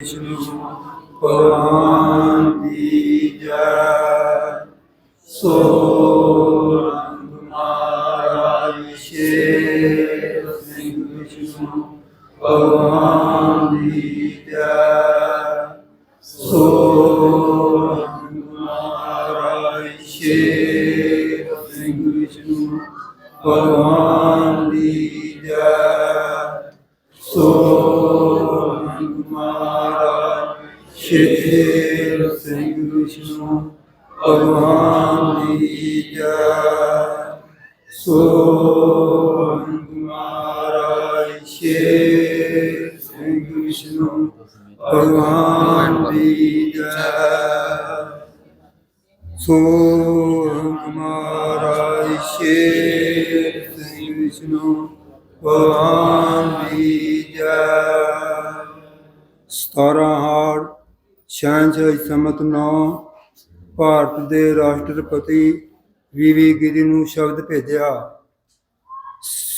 ਵਿਸ਼ਨੂੰ ਭਗਵਾਨ ਦੀ ਜੈ ਸੋ ਰੰਗ ਮਹਾਰਾਜ ਸ਼ੇਰ ਸਿੰਘ ਵਿਸ਼ਨੂੰ ਭਗਵਾਨ ਦੀ ਜੈ ਸ਼ੇਰ ਸਿੰਘ ਵਿਸ਼ਨੂੰ ਭਗਵਾਨ ਦੀ ਜੈ ਸੋ ਰੰਗ ਮਹਾਰਾਜ ਸ਼ੇਰ ਸਿੰਘ ਵਿਸ਼ਨੂੰ ਭਗਵਾਨ ਦੀ ਛਿਆਨਵੇਂ ਸਮਤ ਨੌ, ਭਾਰਤ ਦੇ ਰਾਸ਼ਟਰਪਤੀ ਵੀਵੀ ਗਿਰੀ ਨੂੰ ਸ਼ਬਦ ਭੇਜਿਆ।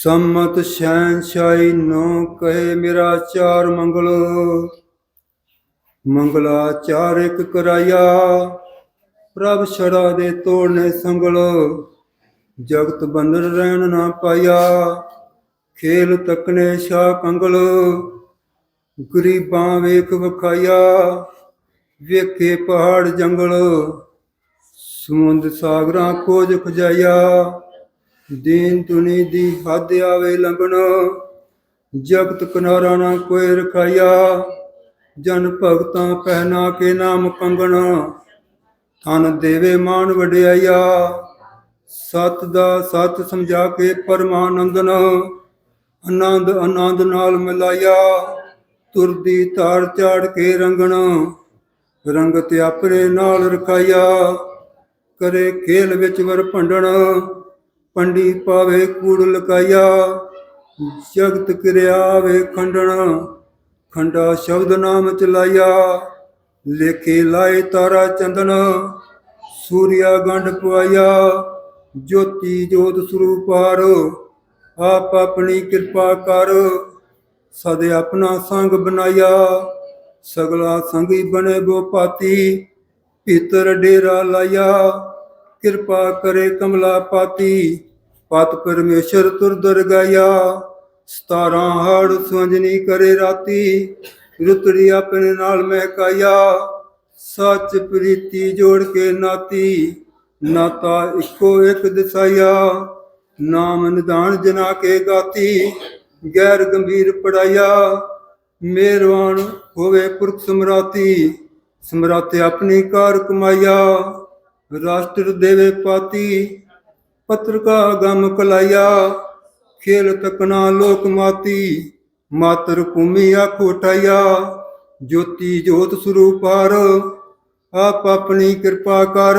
ਸੰਮਤ ਸ਼ਹਿਨਸ਼ਾਹੀ ਨੋ ਕਹੇ, ਮੇਰਾ ਚਾਰ ਮੰਗਲ, ਮੰਗਲਾ ਚਾਰ ਮੰਗਲਾਚਾਰਿਕ ਕਰਾਇਆ। ਪ੍ਰਭ ਛੜਾ ਦੇ ਤੋੜਨੇ ਸੰਗਲ, ਜਗਤ ਬੰਧਨ ਰਹਿਣ ਨਾ ਪਾਇਆ। ਖੇਲ ਤਕਨੇ ਸ਼ਾ ਕੰਗਲ, ਗਰੀਬਾਂ ਵੇਖ ਵਖਾਇਆ। ਵੇਖੇ ਪਹਾੜ ਜੰਗਲ, ਸਮੁੰਦ ਸਾਗਰਾਂ ਖੋਜ ਖਜਾਇਆ ਦੀਨ ਦੁਨੀ ਦੀ ਹੱਦ ਆਵੇ ਲੰਘਣ, ਜਗਤ ਕਿਨਾਰਾ ਨਾ ਕੋਈ ਰਖਾਇਆ। ਜਨ ਭਗਤਾਂ ਪਹਿਨਾ ਕੇ ਨਾਮ ਕੰਗਣ ਤਨ ਦੇਵੇ ਮਾਨ ਵਡਿਆਇਆ। ਸਤ ਦਾ ਸਤ ਸਮਝਾ ਕੇ ਪਰਮਾਨੰਦਨ, ਆਨੰਦ ਆਨੰਦ ਨਾਲ ਮਿਲਾਇਆ। ਤੁਰਦੀ ਤਾਰ ਚਾੜ ਕੇ ਰੰਗਣ ਰੰਗਤ ਆਪਣੇ ਨਾਲ ਰਖਾਇਆ। ਕਰੇ ਖੇਲ ਵਿੱਚ ਵਰ ਭੰਡਣ, ਪੰਡੀ ਪਾਵੇ ਕੂੜ ਲਕਾਇਆ। ਜਗਤ ਕਿਰਿਆ ਵੇ ਖੰਡਣ, ਖੰਡਾ ਸ਼ਬਦ ਨਾਮ ਚਲਾਇਆ। ਲੇਖੇ ਲਾਏ ਤਾਰਾ ਚੰਦਨ, ਸੂਰਿਆ ਗੰਢ ਪਵਾਇਆ। ਜੋਤੀ ਜੋਤ ਸਰੂਪਾਰ ਆਪ ਆਪਣੀ ਕਿਰਪਾ ਕਰ, ਸਦੇ ਆਪਣਾ ਸੰਗ ਬਣਾਇਆ। ਸਗਲਾ ਸੰਗੀ ਬਣੇ ਗੋ ਪਾਤੀ ਭੀਤਰ ਡੇਰਾ ਲਾਇਆ। ਕਿਰਪਾ ਕਰੇ ਕਮਲਾ ਪਾਤੀ, ਪਤ ਪਰਮੇਸ਼ਰ ਤੁਰ ਦਰਗਾਇਆ। ਸਤਾਰਾਂ ਹੜ ਸੁੰਜਨੀ ਕਰੇ ਰਾਤੀ, ਰੁਤੜੀ ਆਪਣੇ ਨਾਲ ਮਹਿਕਾਇਆ। ਸੱਚ ਪ੍ਰੀਤੀ ਜੋੜ ਕੇ ਨਾਤੀ, ਨਾਤਾ ਇੱਕੋ ਇੱਕ ਦਸਾਇਆ। ਨਾਮ ਨਿਦਾਨ ਜਨਾ ਕੇ ਗਾਤੀ, ਗੈਰ ਗੰਭੀਰ ਪੜਾਇਆ। ਮੇਰਵਾਨ ਹੋਵੇ ਪੁਰਖ ਸਮਰਾਤੀ, ਸਮਰਾਤੇ ਆਪਣੀ ਕਾਰ ਕਮਾਇਆ, ਰਾਸ਼ਟਰ ਦੇਵੇ ਪਾਤੀ ਪਤਰਕਾ ਗਮ ਕਲਾਇਆ, ਖੇਲ ਤਕਨਾ ਲੋਕ ਮਾਤੀ, ਮਾਤਰ ਭੂਮੀ ਆਖੋ ਟਾਇਆ ਜੋਤੀ ਜੋਤ ਸਰੂਪਾਰ ਆਪ ਆਪਣੀ ਕਿਰਪਾ ਕਰ,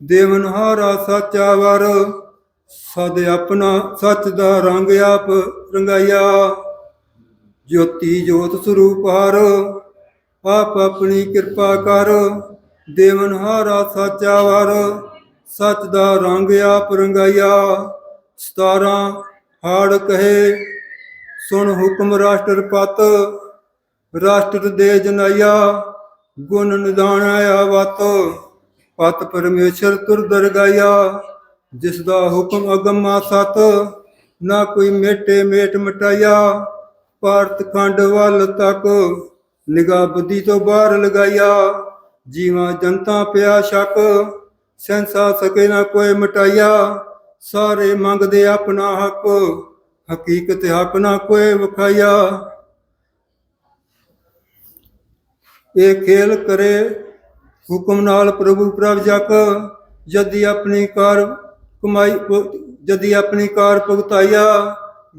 ਦੇਵਨ ਹਾਰਾ ਸਾਚਾ ਵਰ, ਸਦ ਆਪਣਾ ਸੱਚ ਦਾ ਰੰਗ ਆਪ ਰੰਗਾਇਆ। ਜੋਤੀ ਜੋਤ ਸਰੂਪ ਸਰੂਪਾਰ ਆਪ ਆਪਣੀ ਕਿਰਪਾ ਕਰ, ਦੇਵਨ ਹਾਰਾ ਸਾਚਾ ਵਰ, ਸੱਚ ਦਾ ਰੰਗ ਆਪ ਰੰਗਾਇਆ। ਸਤਾਰਾਂ, ਹਾੜ ਕਹੇ, ਸੁਣ ਹੁਕਮ ਰਾਸ਼ਟਰਪਤ ਰਾਸ਼ਟਰ ਦੇ ਜਨਾਇਆ, ਗੁਣ ਨਿਦਾਨ ਆਇਆ ਵਤ। ਪਤ ਪਰਮੇਸ਼ਰ ਤੁਰ ਦਰਗਾਇਆ ਜਿਸ ਦਾ ਹੁਕਮ ਅਗਮਾ ਸਤ, ਨਾ ਕੋਈ ਮੇਟੇ ਮੇਟ ਮਟਾਇਆ। ਭਾਰਤ ਖੰਡ ਵੱਲ ਤੱਕ ਨਿਗਾਹ ਬੁੱਧੀ ਤੋਂ ਬਾਹਰ ਲਗਾਇਆ। ਜੀਵਾਂ ਜਨਤਾ ਪਿਆ ਸ਼ੱਕ ਸੈਂਸਾ ਸਕੇ ਨਾ ਕੋਈ ਮਟਾਇਆ। ਸਾਰੇ ਮੰਗਦੇ ਆਪਣਾ ਹੱਕ, ਹਕੀਕਤ ਹੱਕ ਨਾ ਕੋਈ ਵਿਖਾਇਆ। ਇਹ ਖੇਲ ਕਰੇ, ਹੁਕਮ ਨਾਲ ਪ੍ਰਭੂ ਪ੍ਰਭ ਜਕ, ਜਦੀ ਆਪਣੀ ਕਾਰ ਕਮਾਈ, ਜਦੀ ਆਪਣੀ ਕਾਰ ਭੁਗਤਾਇਆ।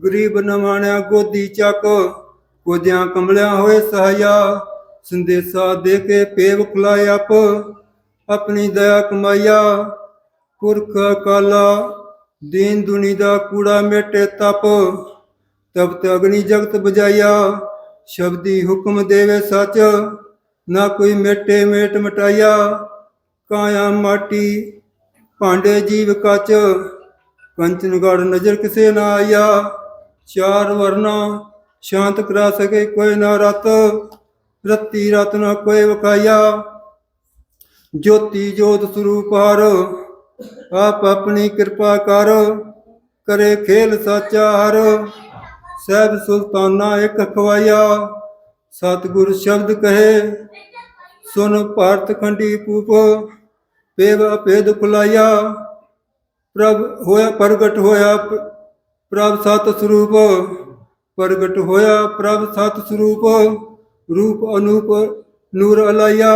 ਗਰੀਬ ਨਵਾਣਿਆ ਗੋਦੀ ਚੱਕ ਕੋਜਿਆਂ ਕਮਲਿਆ ਹੋਏ ਸਹਾਇਆ, ਸੰਦੇਸਾ ਦੇ ਕੇ ਪੇਵ ਖਲਾਇ ਆਪ, ਆਪਣੀ ਦਇਆ ਕਮਾਇਆ। ਪੁਰਖ ਕਾਲਾ ਦੀਨ ਦੁਨੀ ਦਾ ਕੂੜਾ ਮੇਟੇ ਤਪ ਤਪ ਤੇ ਅਗਨੀ ਜਗਤ ਬਜਾਇਆ ਸ਼ਬਦੀ ਹੁਕਮ ਦੇਵੇ ਸੱਚ, ਨਾ ਕੋਈ ਮੇਟੇ ਮੇਟ ਮਟਾਇਆ। ਕਾਇਆ ਮਾਟੀ, ਭਾਂਡੇ ਜੀਵ ਕਚ, ਕੰਚਨਗੜ ਨਜ਼ਰ ਕਿਸੇ ਨਾ ਆਇਆ। ਚਾਰ ਵਰਨਾ, ਸ਼ਾਂਤ ਕਰਾ ਸਕੇ ਕੋਈ ਨਾ ਰਤ, ਰਤੀ ਰਤਨ ਕੋਇ ਵਖਾਇਆ। ਜੋਤੀ ਜੋਤ ਸਰੂਪ ਹਰ, ਆਪ ਆਪਣੀ ਕਿਰਪਾ ਕਰ, ਕਰੇ ਖੇਲ ਸਾਚਾ ਹਰ। ਸਹਿਬ ਸੁਲਤਾਨਾ ਇੱਕ ਖਵਾਇਆ, ਸਤਿਗੁਰ ਸ਼ਬਦ ਕਹੇ, ਸੁਨ ਭਾਰਤ ਖੰਡੀ ਪੂਪ, ਪੇਵ ਅਪੇਦ ਖੁਲਾਇਆ। ਪ੍ਰਭ ਹੋਇਆ ਪ੍ਰਗਟ ਹੋਇਆ ਪ੍ਰਭ ਸਤ ਸਰੂਪ, ਪ੍ਰਗਟ ਹੋਇਆ ਪ੍ਰਭ ਸਤ ਸਰੂਪ, ਰੂਪ ਅਨੂਪ ਨੂਰ ਅਲਾਇਆ,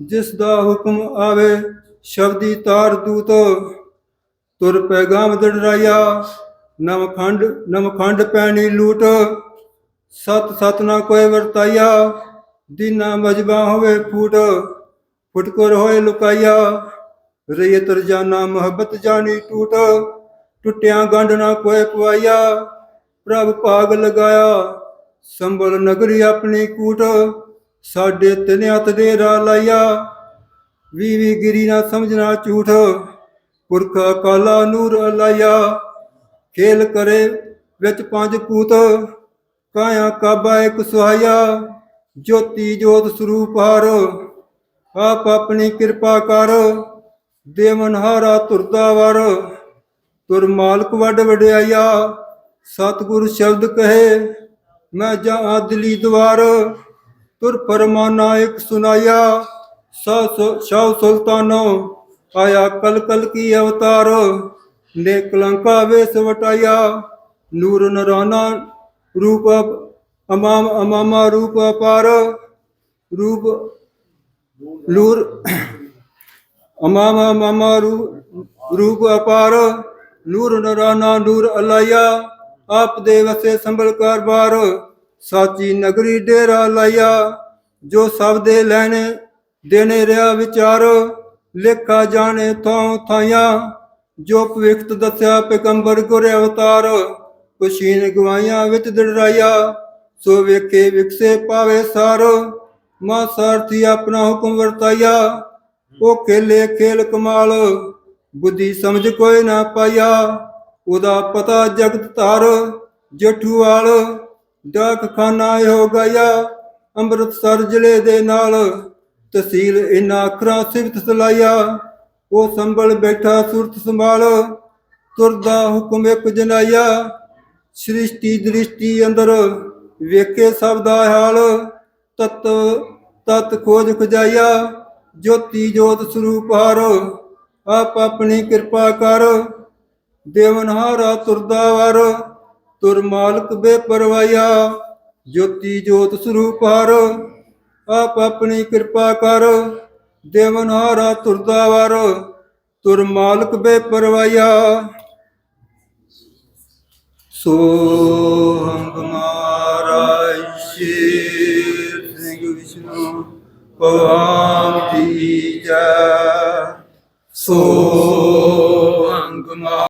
ਜਿਸ ਦਾ ਹੁਕਮ ਆਵੇ ਸ਼ਬਦੀ ਤਾਰ ਦੂਤ, ਤੁਰ ਪੈਗਾਮ ਦੜਰਾਇਆ ਨਵਖੰਡ ਨਵਖੰਡ ਪੈਣੀ ਲੂਟ, ਸਤ ਸਤ ਨਾ ਕੋਈ ਵਰਤਾਇਆ, ਦੀਨਾ ਮਜਬਾ ਹੋਵੇ ਫੂਟ, ਫੁਟਕਰ ਹੋਏ ਲੁਕਾਇਆ ਰਈਤ ਰਜਾਨਾ ਮੁਹੱਬਤ ਜਾਣੀ ਟੂਟ ਟੁੱਟਿਆ ਗੰਢ ਨਾ ਕੋਈ ਪਵਾਇਆ, ਪ੍ਰਭ ਭਾਗ ਲਗਾਇਆ। ਸੰਭਲ ਨਗਰੀ ਆਪਣੀ ਕੂਟ, ਸਾਡੇ ਤਿਨ ਹੱਥ ਦੇ ਰਾ ਲਾਇਆ। ਵੀ ਵੀ ਗਿਰੀ ਨਾ ਸਮਝਣਾ ਝੂਠ, ਪੁਰਖਾ ਕਾਲਾ ਨੂਰ ਲਾਇਆ। ਖੇਲ ਕਰੇ ਵਿੱਚ ਪੰਜ ਪੂਤ, ਕਾਇਆ ਕਾਬਾ ਇੱਕ ਸੁਹਾਇਆ। ਜੋਤੀ ਜੋਤ ਸਰੂਪ ਹਰ, ਆਪ ਆਪਣੀ ਕਿਰਪਾ ਕਰ ਦੇਵਨ ਹਾਰਾ ਤੁਰਦਾ ਵਰ। ਤੁਰ ਮਾਲਕ ਵੱਡ ਵਡਿਆਇਆ, ਸਤਿਗੁਰ ਸ਼ਬਦ ਕਹੇ, ਮੈਂ ਜਾ ਦਿਲੀ ਦਵਾਰ। ਤੁਰ ਫਰਮਾਨਾ ਇੱਕ ਸੁਨਾਇਆ, ਸਾ ਸ਼ਾਹ ਸੁਲਤਾਨੋ, ਆਇਆ ਕਲ ਕਲ ਕੀ ਅਵਤਾਰ। ਨੇ ਕਲੰਕਾ ਵੇਸ ਵਟਾਇਆ, ਨੂਰ ਨਰਾਨਾ ਰੂਪ ਅਮਾਮ ਅਮਾਮਾ ਰੂਪ ਅਪਾਰ। ਰੂਪ ਲੂਰ ਅਮਾਮਾ ਅਮਾਮਾ ਰੂ- ਰੂਪ ਅਪਾਰ। ਨੂਰ ਨਰਾਨਾ ਨੂਰ ਅਲਾਇਆ, ਆਪ ਦੇ ਵਸੇ ਸੰਭਲ ਕਾਰਬਾਰ, ਸਾਚੀ ਨਗਰੀ ਡੇਰਾ ਲਾਇਆ। ਜੋ ਸਭ ਦੇ ਲੈਣੇ, ਦੇਣੇ ਰਿਆ ਵਿਚਾਰ, ਲੇਖਾ ਜਾਣੇ ਥਾਂ ਥਾਇਆ ਜੋ ਭਵਿਖਤ ਦੱਸਿਆ ਪੈਗੰਬਰ ਗੁਰ ਅਵਤਾਰ ਕੁਸ਼ੀਨ ਗਵਾਈਆਂ ਵਿੱਚ ਦੜਰਾਇਆ। ਸੋ ਵੇਖੇ ਵਿਕਸੇ ਪਾਵੇ ਸਾਰ, ਮਾ ਸਾਰਥੀ ਆਪਣਾ ਹੁਕਮ ਵਰਤਾਇਆ। ਉਹ ਖੇਲੇ ਖੇਲ ਕਮਾਲ ਬੁੱਧੀ ਸਮਝ ਕੋਈ ਨਾ ਪਾਇਆ, ਉਹਦਾ ਪਤਾ ਜਗਤ ਧਾਰ ਜਠੂਵਾਲ ਡਾਕ ਖਾਨਾ ਹੋ ਗਿਆ ਅੰਮ੍ਰਿਤਸਰ ਜ਼ਿਲ੍ਹੇ ਦੇ ਨਾਲ, ਤਹਿਸੀਲ ਇਨਾ ਅੱਖਰਾਂ ਸਿਫਤ ਸਲਾਇਆ, ਉਹ ਸੰਭਲ ਬੈਠਾ ਸੁਰਤ ਸੰਭਾਲ, ਤੁਰਦਾ ਹੁਕਮ ਇੱਕ ਜਨਾਇਆ, ਸ੍ਰਿਸ਼ਟੀ ਦ੍ਰਿਸ਼ਟੀ ਅੰਦਰ ਵੇਖੇ ਸਭ ਦਾ ਹਾਲ, ਤਤ ਤਤ ਖੋਜ ਖਜਾਇਆ, ਜੋਤੀ ਜੋਤ ਸਰੂਪ ਹਰ ਆਪ ਆਪਣੀ ਕਿਰਪਾ ਕਰ। ਦੇਵਨਹਾਰਾ ਤੁਰਦਾ ਵਰ, ਤੁਰ ਮਾਲਕ ਬੇਪਰਵਾਇਆ ਜੋਤੀ ਜੋਤ ਸਰੂਪ ਹਰ। ਆਪ ਆਪਣੀ ਕਿਰਪਾ ਕਰ, ਦੇਵਨਹਾਰਾ ਤੁਰਦਾ ਵਰ, ਤੁਰ ਮਾਲਕ ਬੇਪਰਵਾਇਆ ਸੋ ਹੰਗ ਮਹਾਰਾਜ, ਸ਼ੇਰ ਸਿੰਘ ਵਿਸ਼ਨੂੰ ਭਗਵਾਨ ਕੀ ਜੈ। ਸੋ ਹੰਗ